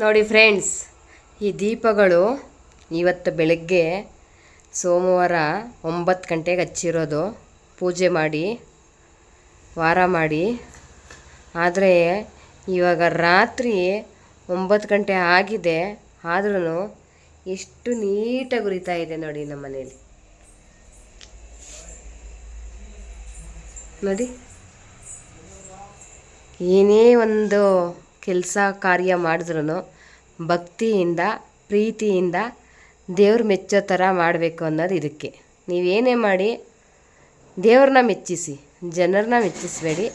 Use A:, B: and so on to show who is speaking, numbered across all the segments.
A: ನೋಡಿ ಫ್ರೆಂಡ್ಸ್, ಈ ದೀಪಗಳು ಇವತ್ತು ಬೆಳಗ್ಗೆ ಸೋಮವಾರ ಒಂಬತ್ತು ಗಂಟೆಗೆ ಹಚ್ಚಿರೋದು. ಪೂಜೆ ಮಾಡಿ, ವಾರ ಮಾಡಿ. ಆದರೆ ಇವಾಗ ರಾತ್ರಿ ಒಂಬತ್ತು ಗಂಟೆ ಆಗಿದೆ. ಆದ್ರೂ ಎಷ್ಟು ನೀಟಾಗಿ ಉರಿತಾ ಇದೆ ನೋಡಿ ನಮ್ಮ ಮನೇಲಿ ನೋಡಿ. ಏನೇ ಒಂದು ಕೆಲಸ ಕಾರ್ಯ ಮಾಡಿದ್ರೂ ಭಕ್ತಿಯಿಂದ, ಪ್ರೀತಿಯಿಂದ ದೇವ್ರು ಮೆಚ್ಚೋ ಥರ ಮಾಡಬೇಕು ಅನ್ನೋದು ಇದಕ್ಕೆ. ನೀವೇನೇ ಮಾಡಿ ದೇವ್ರನ್ನ ಮೆಚ್ಚಿಸಿ ಜನರನ್ನ ಮೆಚ್ಚಿಸಬೇಡಿ.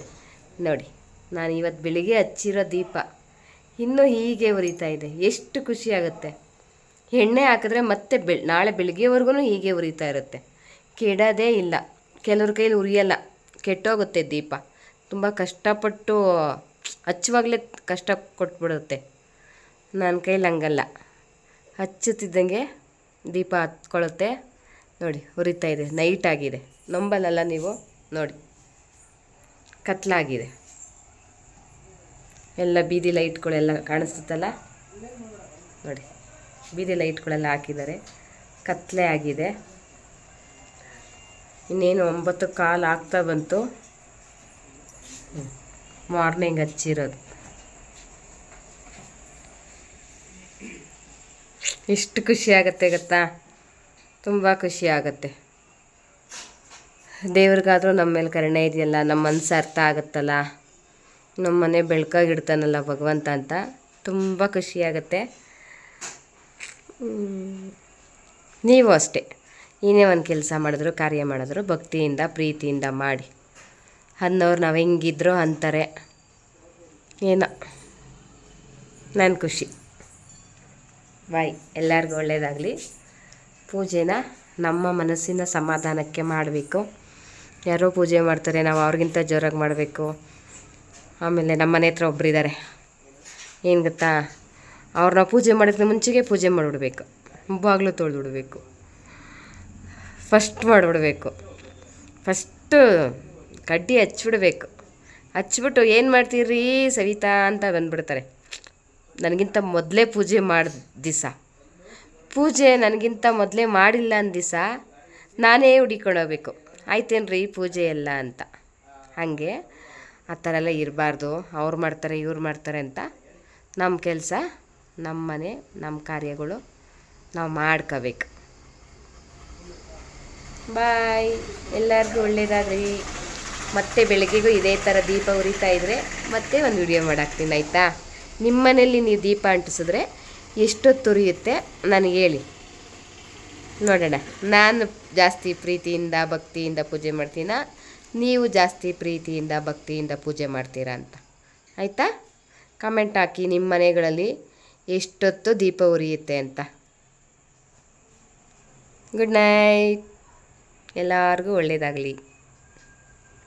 A: ನೋಡಿ, ನಾನು ಇವತ್ತು ಬೆಳಿಗ್ಗೆ ಹಚ್ಚಿರೋ ದೀಪ ಇನ್ನೂ ಹೀಗೆ ಉರಿತಾ ಇದೆ. ಎಷ್ಟು ಖುಷಿ ಆಗುತ್ತೆ. ಎಣ್ಣೆ ಹಾಕಿದ್ರೆ ಮತ್ತೆ ಬೆಳ್ ನಾಳೆ ಬೆಳಗ್ಗೆವರೆಗೂ ಹೀಗೆ ಉರಿತಾ ಇರುತ್ತೆ. ಕೆಡೋದೇ ಇಲ್ಲ. ಕೆಲವ್ರ ಕೈಲಿ ಉರಿಯಲ್ಲ. ಕೆಟ್ಟೋಗುತ್ತೆ ದೀಪ. ತುಂಬ ಕಷ್ಟಪಟ್ಟು ಹಚ್ಚುವಾಗಲೇ ಕಷ್ಟ ಕೊಟ್ಬಿಡುತ್ತೆ. ನನ್ನ ಕೈಲಿ ಹಂಗಲ್ಲ. ಹಚ್ಚುತ್ತಿದ್ದಂಗೆ ದೀಪ ಹತ್ಕೊಳ್ಳುತ್ತೆ ನೋಡಿ, ಉರಿತಾ ಇದೆ ನೈಟ್ ಆಗಿದೆ. ನೀವು? ನೋಡಿ, ಕತ್ಲಾಗಿದೆ. ಎಲ್ಲ ಬೀದಿ ಲೈಟ್ಗಳೆಲ್ಲ ಕಾಣಿಸುತ್ತಲ್ಲ? ನೋಡಿ, ಬೀದಿ ಲೈಟ್ಗಳೆಲ್ಲ ಹಾಕಿದ್ದಾರೆ. ಕತ್ಲೆ ಆಗಿದೆ. ಇನ್ನೇನು, ಒಂಬತ್ತು ಕಾಲು ಆಗ್ತಾ ಬಂತು. ಮಾರ್ನಿಂಗ್ ಹಚ್ಚಿರೋದು. ಎಷ್ಟು ಖುಷಿ ಆಗುತ್ತೆ ಗೊತ್ತಾ? ತುಂಬ ಖುಷಿ ಆಗುತ್ತೆ. ದೇವ್ರಿಗಾದರೂ ನಮ್ಮ ಮೇಲೆ ಕರುಣೆ ಇದೆಯಲ್ಲ, ನಮ್ಮ ಮನಸ್ಸು ಅರ್ಥ ಆಗುತ್ತಲ್ಲ? ನಮ್ಮ ಮನೆ ಬೆಳಕಾಗಿಡ್ತಾನಲ್ಲ ಭಗವಂತ ಅಂತ ತುಂಬ ಖುಷಿಯಾಗತ್ತೆ ನೀವು ಅಷ್ಟೇ. ಏನೇ ಒಂದು ಕೆಲಸ ಮಾಡಿದ್ರು, ಕಾರ್ಯ ಮಾಡಿದ್ರು, ಭಕ್ತಿಯಿಂದ, ಪ್ರೀತಿಯಿಂದ ಮಾಡಿ. ಅನ್ನೋರು ನಾವು ಹೆಂಗಿದ್ರು ಅಂತಾರೆ. ಏನೋ. ನನ್ನ ಖುಷಿ. ಬಾಯ್. ಎಲ್ಲರಿಗೂ ಒಳ್ಳೆಯದಾಗಲಿ ಪೂಜೆನ ನಮ್ಮ ಮನಸ್ಸಿನ ಸಮಾಧಾನಕ್ಕೆ ಮಾಡಬೇಕು. ಯಾರೋ ಪೂಜೆ ಮಾಡ್ತಾರೆ, ನಾವು ಅವ್ರಿಗಿಂತ ಜೋರಾಗಿ ಮಾಡಬೇಕು. ಆಮೇಲೆ ನಮ್ಮ ಮನೆ ಹತ್ರ ಒಬ್ಬರಿದ್ದಾರೆ ಏನು ಗೊತ್ತಾ? ಅವ್ರನ್ನ ಪೂಜೆ ಮಾಡೋದಕ್ಕೆ ಮುಂಚೆಗೆ ಪೂಜೆ ಮಾಡಿಬಿಡ್ಬೇಕು. ಬಾಗಿಲು ತೊಳೆದ್ಬಿಡ್ಬೇಕು. ಫಸ್ಟ್ ಮಾಡಿಬಿಡ್ಬೇಕು. ಫಸ್ಟು ಕಡ್ಡಿ ಹಚ್ಬಿಡ್ಬೇಕು ಹಚ್ಬಿಟ್ಟು ಏನು ಮಾಡ್ತೀರಿ ಸವಿತಾ ಅಂತ ಬಂದ್ಬಿಡ್ತಾರೆ. ನನಗಿಂತ ಮೊದಲೇ ಪೂಜೆ ಮಾಡಿದ ದಿವಸ ಪೂಜೆ ನನಗಿಂತ ಮೊದಲೇ ಮಾಡಿಲ್ಲ ಅಂದ ದಿವಸ ನಾನೇ ಹುಡಿಕೊಂಡೋಗ್ಬೇಕು ಆಯ್ತೇನ್ರಿ ಪೂಜೆ ಎಲ್ಲ ಅಂತ. ಹಾಗೆ ಆ ಥರ ಎಲ್ಲ ಇರಬಾರ್ದು. ಅವ್ರು ಮಾಡ್ತಾರೆ, ಇವ್ರು ಮಾಡ್ತಾರೆ ಅಂತ ನಮ್ಮ ಕೆಲಸ ನಮ್ಮ ಮನೆ ನಮ್ಮ ಕಾರ್ಯಗಳು ನಾವು ಮಾಡ್ಕೋಬೇಕು. ಬಾಯ್. ಎಲ್ಲರಿಗೂ ಒಳ್ಳೇದಾಗ್ರಿ ಮತ್ತೆ ಬೆಳಗ್ಗೆಗೂ ಇದೇ ಥರ ದೀಪ ಉರಿತಾ ಇದ್ದರೆ ಮತ್ತೆ ಒಂದು ವಿಡಿಯೋ ಮಾಡಾಕ್ತೀನಿ, ಆಯಿತಾ? ನಿಮ್ಮ ಮನೇಲಿ ನೀವು ದೀಪ ಅಂಟಿಸಿದ್ರೆ ಎಷ್ಟೊತ್ತು ಉರಿಯುತ್ತೆ ನನಗೆ ಹೇಳಿ. ನೋಡೋಣ. ನಾನು ಜಾಸ್ತಿ ಪ್ರೀತಿಯಿಂದ, ಭಕ್ತಿಯಿಂದ ಪೂಜೆ ಮಾಡ್ತೀನ? ನೀವು ಜಾಸ್ತಿ ಪ್ರೀತಿಯಿಂದ, ಭಕ್ತಿಯಿಂದ ಪೂಜೆ ಮಾಡ್ತೀರಾ ಅಂತ. ಆಯಿತಾ? ಕಮೆಂಟ್ ಹಾಕಿ ನಿಮ್ಮ ಮನೆಗಳಲ್ಲಿ ಎಷ್ಟೊತ್ತು ದೀಪ ಉರಿಯುತ್ತೆ ಅಂತ. ಗುಡ್ ನೈಟ್ ಎಲ್ಲರಿಗೂ ಒಳ್ಳೆಯದಾಗಲಿ